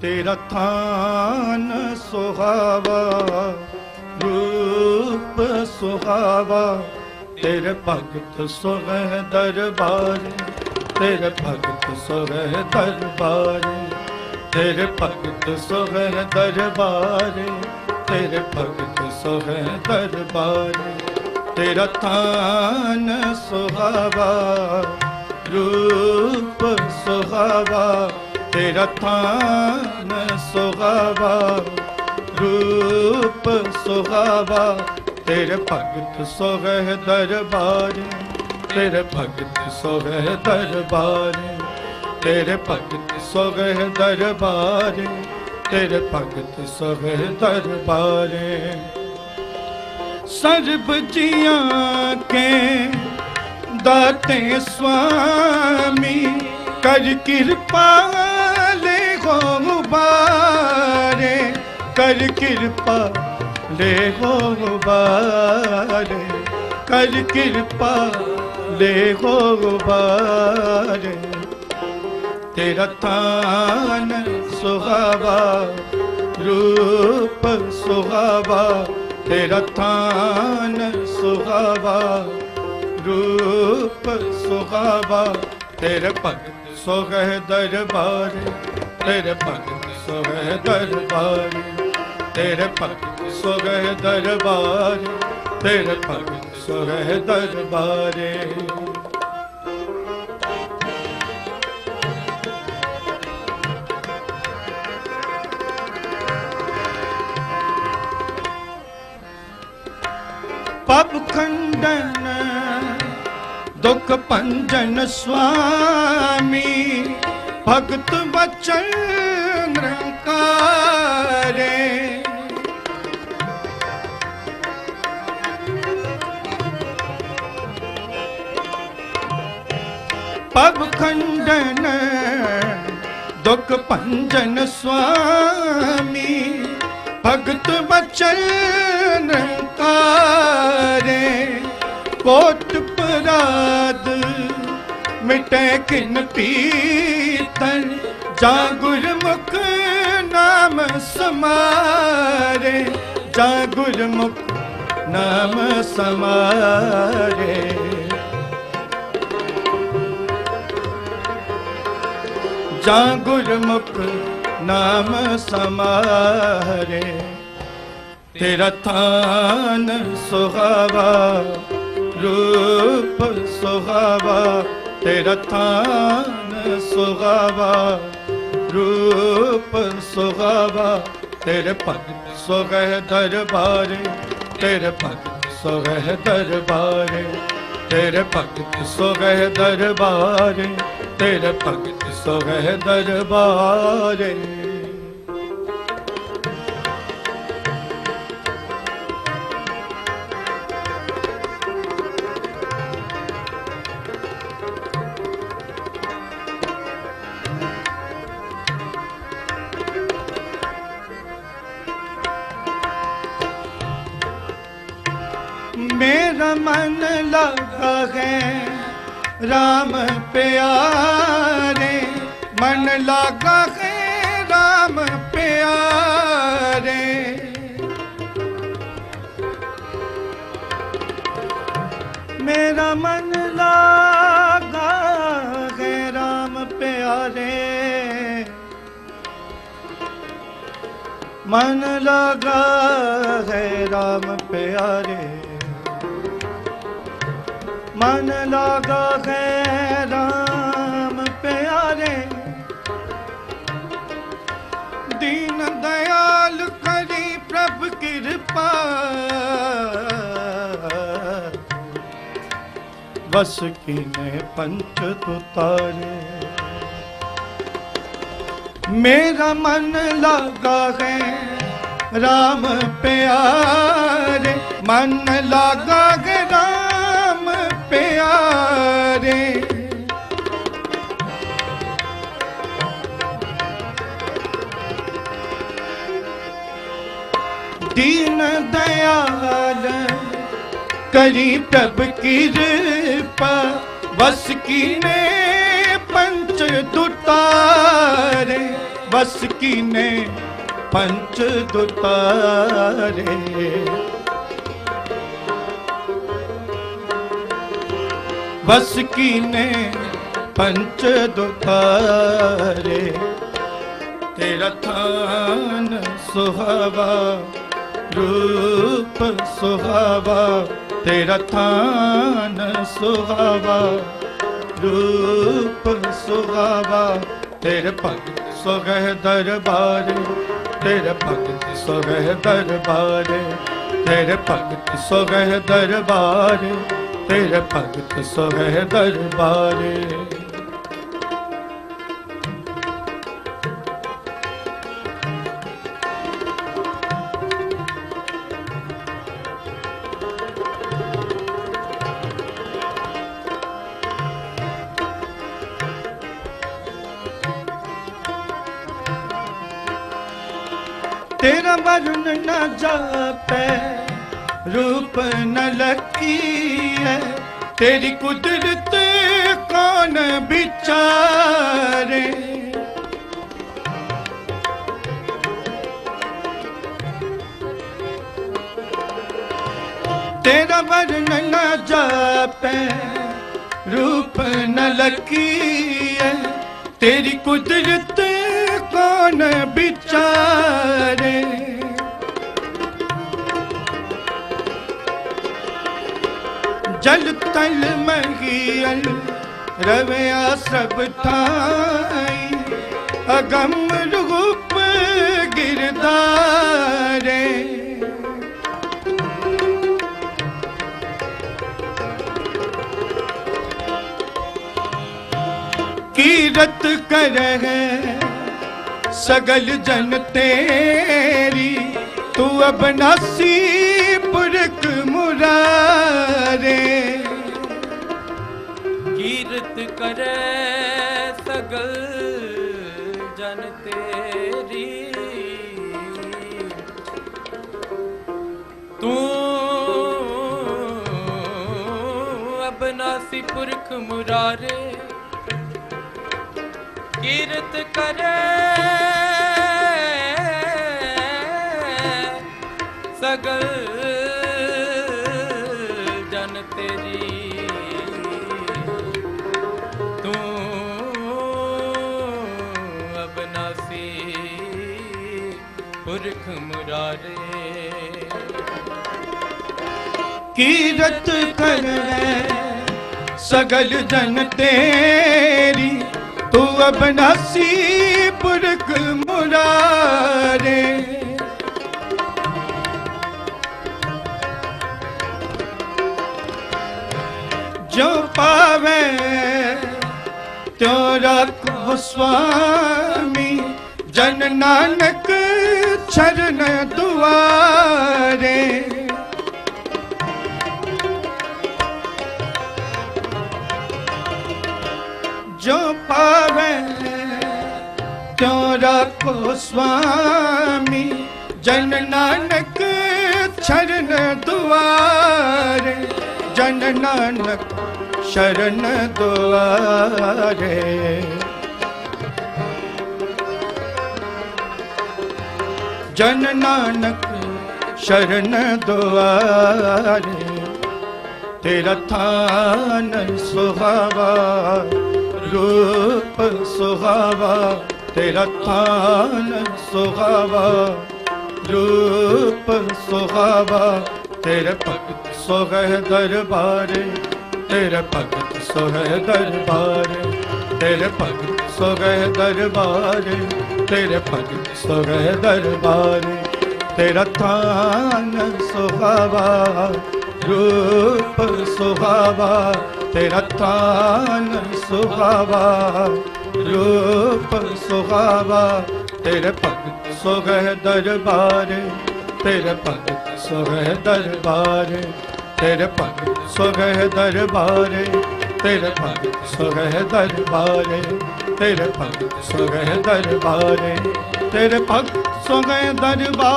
ਤੇਰਾ ਥਾਨ ਸੁਹਾਵਾ, ਰੂਪ ਸੁਹਾਵਾ। ਤੇਰੇ ਭਗਤ ਸੋਹੈ ਦਰਬਾਰੇ, ਤੇਰੇ ਭਗਤ ਸੋਹੈ ਦਰਬਾਰੇ। ਤੇਰੇ ਭਗਤ ਸੋਹੈ ਦਰਬਾਰੇ, ਤੇਰੇ ਭਗਤ ਸੋਹੈ ਦਰਬਾਰੇ। ਤੇਰਾ ਥਾਨ ਸੁਹਾਵਾ, ਰੂਪ ਸੁਹਾਵਾ। ਤੇਰਾ ਥਾਨ ਸੁਹਾਵਾ, ਰੂਪ ਸੁਹਾਵਾ। ਤੇਰੇ ਭਗਤ ਸੋਹੈ ਦਰਬਾਰੇ, ਤੇਰੇ ਭਗਤ ਸੋਹੈ ਦਰਬਾਰੇ। ਤੇਰੇ ਭਗਤ ਸੋਹੈ ਦਰਬਾਰੇ, ਤੇਰੇ ਭਗਤ ਸੋਹੈ ਦਰਬਾਰੇ। ਸਰਬ ਜੀਆਂ ਕੇ ਦਾਤੇ ਸੁਆਮੀ ਕਰ ਕਿਰਪਾ ਲੈ ਹੋ ਬਾਰੇ ਕਰ ਕਿਰਪਾ ਲੈ ਹੋ ਬਾਰੇ ਕਰ ਕਿਰਪਾ ਲੈ ਹੋ ਬਾਰੇ ਤੇਰਾ ਥਾਨ ਸੁਹਾਵਾ, ਰੂਪ ਸੁਹਾਵਾ, ਤੇਰਾ ਥਾਨ ਸੁਹਾਵਾ, ਰੂਪ ਸੁਹਾਵਾ, ਤੇਰੇ ਭਗਤ ਸੋਹੈ ਦਰਬਾਰ। ਤੇਰੇ ਭਗਤ ਸੋਹੈ ਦਰਬਾਰ, ਤੇਰੇ ਭਗਤ ਸੋਹੈ ਦਰਬਾਰ, ਤੇਰੇ ਭਗਤ ਸੋਹੈ ਦਰਬਾਰੇ ਪਬ ਖੰਡਨ, ਦੁਖ ਭੰਜਨ ਸੁਆਮੀ ਭਗਤ ਬਚਨ ਨਿਰੰਕਾਰੇ ਪਬ ਖੰਡਨ, ਦੁਖ ਭੰਜਨ ਸੁਆਮੀ, ਭਗਤ ਬਚਨ ਕਾਰੇ ਕੋਟ ਪਰਾਦ ਮਿਟੇ ਕਿਨ ਪੀ ਜਾ ਗੁਰਮੁਖ ਨਾਮ ਸਮਾਰੇ, ਜਾ ਗੁਰਮੁਖ ਨਾਮ ਸਮਾਰੇ। ਜਾਂ ਗੁਰਮੁਖ ਨਾਮ ਸਮਾਰੇ, ਤੇਰਾ ਥਾਨ ਸੁਹਾਵਾ, ਰੂਪ ਸੁਹਾਵਾ ਤੇਰਾ ਥਾਨ ਸੁਹਾਵਾ ਰੂਪ ਸੁਹਾਵਾ, ਤੇਰੇ ਭਗਤ ਸੋਹੈ ਦਰਬਾਰੇ, ਤੇਰੇ ਭਗਤ ਸੋਹੈ ਦਰਬਾਰੇ, ਤੇਰੇ ਭਗਤ ਸੋਹੈ ਦਰਬਾਰੇ, ਤੇਰੇ ਭਗਤ ਸੋਹੈ ਦਰਬਾਰੇ। लगा है राम प्यारे मन लगा है राम प्यारे मेरा मन लगा है राम प्यारे मन लगा है राम प्यारे ਮਨ ਲਾਗਾ ਹੈ RAM ਪਿਆਰੇ। ਦੀਨ ਦਇਆਲ ਕਰੀ ਪ੍ਰਭ ਕਿਰਪਾ। ਵਸ ਕਿਨੇ ਪੰਚ ਤੁਤਾਰੇ। ਮੇਰਾ ਮਨ ਲਾਗਾ ਹੈ RAM ਪਿਆਰੇ। ਮਨ ਲਾਗਾ ਹੈ करी प्रभ कृपा बस कीने पंच दुतारे बस कीने पंच दुतारे बस कीने पंच दुतारे तेरा थान सुहावा रूप सुहावा ਤੇਰਾ ਥਾਨ ਸੁਹਾਵਾ, ਰੂਪ ਸੁਹਾਵਾ। ਤੇਰੇ ਭਗਤ ਸੁਗਹਿ ਦਰਬਾਰ, ਤੇਰੇ ਭਗਤ ਸੁਗਹਿ ਦਰਬਾਰ। ਤੇਰੇ ਭਗਤ ਸੁਗਹਿ ਦਰਬਾਰ, ਤੇਰੇ ਭਗਤ ਸੁਗਹਿ ਦਰਬਾਰ। ਤੇਰਾ ਵਰਨ ਨ ਜਾਪੈ, ਰੂਪ ਨ ਲਕੀਐ। ਤੇਰੀ ਕੁਦਰਤ ਕੌਣ ਵਿਚਾਰੇ? ਤੇਰਾ ਵਰਨ ਨ ਜਾਪੈ, ਰੂਪ ਨ ਲਕੀਐ। ਤੇਰੀ ਕੁਦਰਤ ਕੌਣ ਵਿਚਾਰੇ। ਜਲ ਤਲ ਮਹੀਲ ਰਵਿਆ ਸਭ ਥਾਈ ਅਗੰਮ ਰੂਪ ਗਿਰਦਾਰੇ। ਕੀਰਤ ਕਰਹਿ ਸਗਲ ਜਨ ਤੇਰੀ, ਤੂੰ ਅਬਨਾਸੀ ਪੁਰਖ ਮੁਰਾਰੇ। ਕੀਰਤ ਕਰੈ ਸਗਲ ਜਨ ਤੇਰੀ। ਤੂੰ ਅਬਨਾਸੀ ਪੁਰਖ ਮੁਰਾਰੇ। ਕੀਰਤ ਕਰੈ ਸਗਲ ਜਨ ਤੇਰੀ। ਤੂੰ ਅਬਨਾਸੀ ਪੁਰਖ ਮੁਰਾਰੇ। ਕੀਰਤ ਕਰਹਿ ਸਗਲ ਜਨ ਤੇਰੀ। ਤੂੰ ਅਬਨਾਸੀ ਪੁਰਖ ਮੁਰਾਰੇ। ਰੱਖੋ ਸੁਆਮੀ ਜਨ ਨਾਨਕ ਚਰਨ ਦੁਆਰੇ। ਜੋ ਪਾਵੇ, ਤਿਉ ਰੱਖੋ ਸੁਆਮੀ ਜਨ ਨਾਨਕ ਚਰਨ ਦੁਆਰੇ। ਜਨ ਨਾਨਕ ਸ਼ਰਨ ਦੁਆਰੇ। ਜਨ ਨਾਨਕ ਸ਼ਰਨ ਦੁਆਰੇ, ਤੇਰਾ ਥਾਨ ਸੁਹਾਵਾ, ਰੂਪ ਸੁਹਾਵਾ, ਤੇਰਾ ਥਾਨ ਸੁਹਾਵਾ, ਰੂਪ ਸੁਹਾਵਾ, ਤੇਰੇ ਭਗਤ ਸੋਹੈ ਦਰਬਾਰੇ, ਤੇਰੇ ਭਗਤ ਸੋਹੈ ਦਰਬਾਰੇ, ਤੇਰੇ ਭਗਤ ਸੋਹੈ ਦਰਬਾਰੇ। ਤੇਰੇ ਭਗਤ ਸੋਹੈ ਦਰਬਾਰੇ, ਤੇਰਾ ਥਾਨ ਸੁਹਾਵਾ, ਰੂਪ ਸੁਹਾਵਾ, ਤੇਰਾ ਥਾਨ ਸੁਹਾਵਾ, ਰੂਪ ਸੁਹਾਵਾ, ਤੇਰੇ ਭਗਤ ਸੋਗਹਿ ਦਰਬਾਰੇ, ਤੇਰੇ ਭਗਤ ਸੋਗਹਿ ਦਰਬਾਰੇ, ਤੇਰੇ ਭਗਤ ਸੋਗਹਿ ਦਰਬਾਰੇ, ਤੇਰੇ ਭਗਤ ਸੋਗਹਿ ਦਰਬਾਰੇ। ਤੇਰੇ ਭਗਤ ਸੋਗਹਿ ਦਰਬਾਰੇ ਤੇਰੇ ਭਗਤ ਸੋਗਹਿ ਦਰਬਾਰ।